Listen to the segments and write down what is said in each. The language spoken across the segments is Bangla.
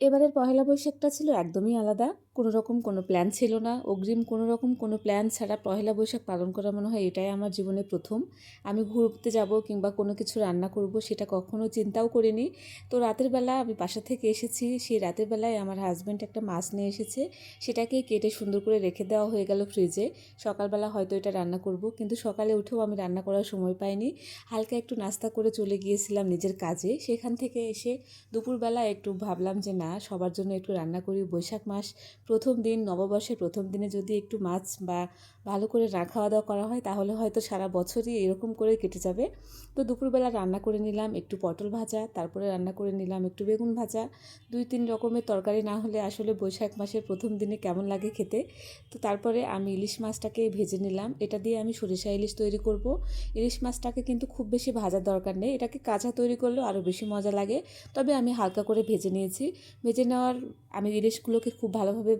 এবারের পহেলা বৈশাখটা ছিল একদমই আলাদা। কোনো রকম কোনো প্ল্যান ছিল না। অগ্রিম কোনো রকম কোনো প্ল্যান ছাড়া পহেলা বৈশাখ পালন করা মনে হয় এটাই আমার জীবনে প্রথম। আমি ঘুরতে যাব কিংবা কোনো কিছু রান্না করব সেটা কখনো চিন্তাও করিনি। তো রাতের বেলা আমি বাসা থেকে এসেছি। সেই রাতের বেলায় আমার হাজব্যান্ড একটা মাছ নিয়ে এসেছে। সেটাকে কেটে সুন্দর করে রেখে দেওয়া হয়ে গেল ফ্রিজে সকালবেলা হয়তো এটা রান্না করব। কিন্তু সকালে উঠেও আমি রান্না করার সময় পাইনি। হালকা একটু নাস্তা করে চলে গিয়েছিলাম নিজের কাজে। সেখান থেকে এসে দুপুরবেলা একটু ভাবলাম যে না সবার জন্য একটু রান্না করি। বৈশাখ মাস প্রথম দিন, নববর্ষের প্রথম দিনে যদি একটু মাছ বা ভালো করে না খাওয়া দাওয়া করা হয়, তাহলে হয়তো সারা বছরই এরকম করে কেটে যাবে। তো দুপুরবেলা রান্না করে নিলাম একটু পটল ভাজা, তারপরে রান্না করে নিলাম একটু বেগুন ভাজা। দুই তিন রকমের তরকারি না হলে আসলে বৈশাখ মাসের প্রথম দিনে কেমন লাগে খেতে? তো তারপরে আমি ইলিশ মাছটাকে ভেজে নিলাম। এটা দিয়ে আমি সরিষা ইলিশ তৈরি করব। ইলিশ মাছটাকে কিন্তু খুব বেশি ভাজার দরকার নেই। এটাকে কাঁচা তৈরি করলেও আরও বেশি মজা লাগে। তবে আমি হালকা করে ভেজে নিয়েছি। ভেজে নেওয়ার আমি ইলিশগুলোকে খুব ভালোভাবে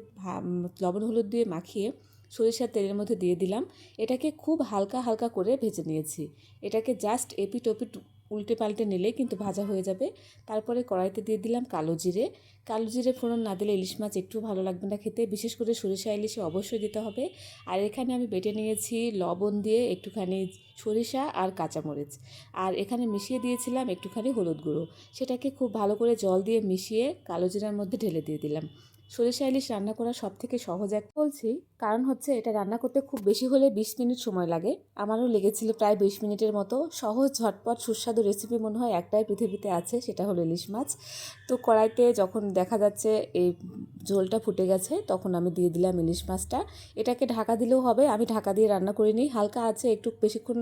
লবণ, হলুদ দিয়ে মাখিয়ে সরিষার তেলের মধ্যে দিয়ে দিলাম। এটাকে খুব হালকা হালকা করে ভেজে নিয়েছি। এটাকে জাস্ট এপিট ওপিট উল্টে পাল্টে নিলে কিন্তু ভাজা হয়ে যাবে। তারপরে কড়াইতে দিয়ে দিলাম কালো জিরে। কালো জিরে ফোড়ন না দিলে ইলিশ মাছ একটু ভালো লাগবে না খেতে। বিশেষ করে সরিষা ইলিশে অবশ্যই দিতে হবে। আর এখানে আমি বেটে নিয়েছি লবণ দিয়ে একটুখানি সরিষা আর কাঁচামরিচ। আর এখানে মিশিয়ে দিয়েছিলাম একটুখানি হলুদ গুঁড়ো। সেটাকে খুব ভালো করে জল দিয়ে মিশিয়ে কালো জিরার মধ্যে ঢেলে দিয়ে দিলাম। সরিষা ইলিশ রান্না করা সব থেকে সহজ এক বলছি, কারণ হচ্ছে এটা রান্না করতে খুব বেশি হলে বিশ মিনিট সময় লাগে। আমারও লেগেছিল প্রায় বিশ মিনিটের মতো। সহজ ঝটপট সুস্বাদু রেসিপি মনে হয় একটাই পৃথিবীতে আছে, সেটা হলো ইলিশ মাছ। তো কড়াইতে যখন দেখা যাচ্ছে এই ঝোলটা ফুটে গেছে, তখন আমি দিয়ে দিলাম ইলিশ মাছটা। এটাকে ঢাকা দিলেও হবে, আমি ঢাকা দিয়ে রান্না করে নিই। হালকা আছে, একটু বেশিক্ষণ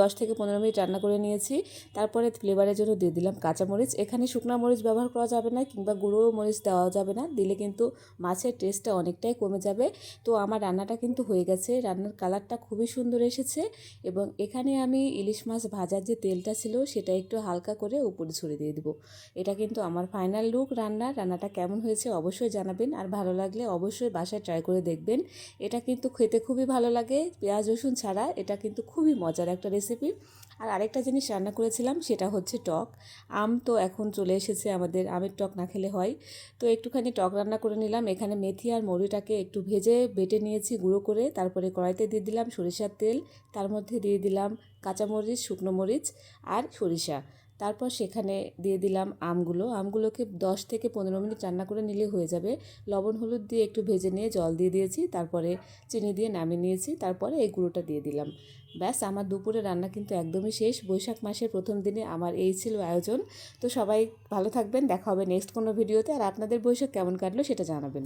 দশ থেকে পনেরো মিনিট রান্না করে নিয়েছি। তারপরে ফ্লেভারের জন্য দিয়ে দিলাম কাঁচামরিচ। এখানে শুকনা মরিচ ব্যবহার করা যাবে না, কিংবা গুঁড়ো মরিচ দেওয়া যাবে না। দিলে কিন্তু মাছের টেস্টটা অনেকটাই কমে যাবে। তো আমার রান্নাটা কিন্তু হয়ে গেছে, রান্নার কালারটা খুবই সুন্দর এসেছে। এবং এখানে আমি ইলিশ মাছ ভাজার যে তেলটা ছিল, সেটা একটু হালকা করে উপরে ছড়িয়ে দিয়ে দেবো। এটা কিন্তু আমার ফাইনাল লুক রান্না রান্নাটা কেমন হয়েছে অবশ্যই জানাবেন আর ভালো লাগলে অবশ্যই বাসায় ট্রাই করে দেখবেন। এটা কিন্তু খেতে খুবই ভালো লাগে, পেঁয়াজ, রসুন ছাড়া এটা কিন্তু খুবই মজার একটা রেসিপি আর আরেকটা জিনিস রান্না করেছিলাম সেটা হচ্ছে টক। আম তো এখন চলে এসেছে আমাদের, আমের টক না খেলে হয়। তো একটুখানি টক রান্না করে নিলাম, এখানে মেথি আর মরিটাকে একটু ভেজে বেটে নিয়েছি গুঁড়ো করে, তারপরে কড়াইতে দিয়ে দিলাম সরিষার তেল, তার মধ্যে দিয়ে দিলাম কাঁচামরিচ, শুকনো মরিচ আর সরিষা। তারপর সেখানে দিয়ে দিলাম আমগুলো। আমগুলোকে দশ থেকে পনেরো মিনিট রান্না করে নিলে হয়ে যাবে। লবণ, হলুদ দিয়ে একটু ভেজে নিয়ে জল দিয়ে দিয়েছি, তারপরে চিনি দিয়ে নামিয়ে নিয়েছি, তারপরে এই গুঁড়োটা দিয়ে দিলাম। ব্যাস, আমার দুপুরে রান্না কিন্তু একদমই শেষ। বৈশাখ মাসের প্রথম দিনে আমার এই ছিল আয়োজন। তো সবাই ভালো থাকবেন, দেখা হবে নেক্সট কোনো ভিডিওতে আর আপনাদের বৈশাখ কেমন কাটলো সেটা জানাবেন।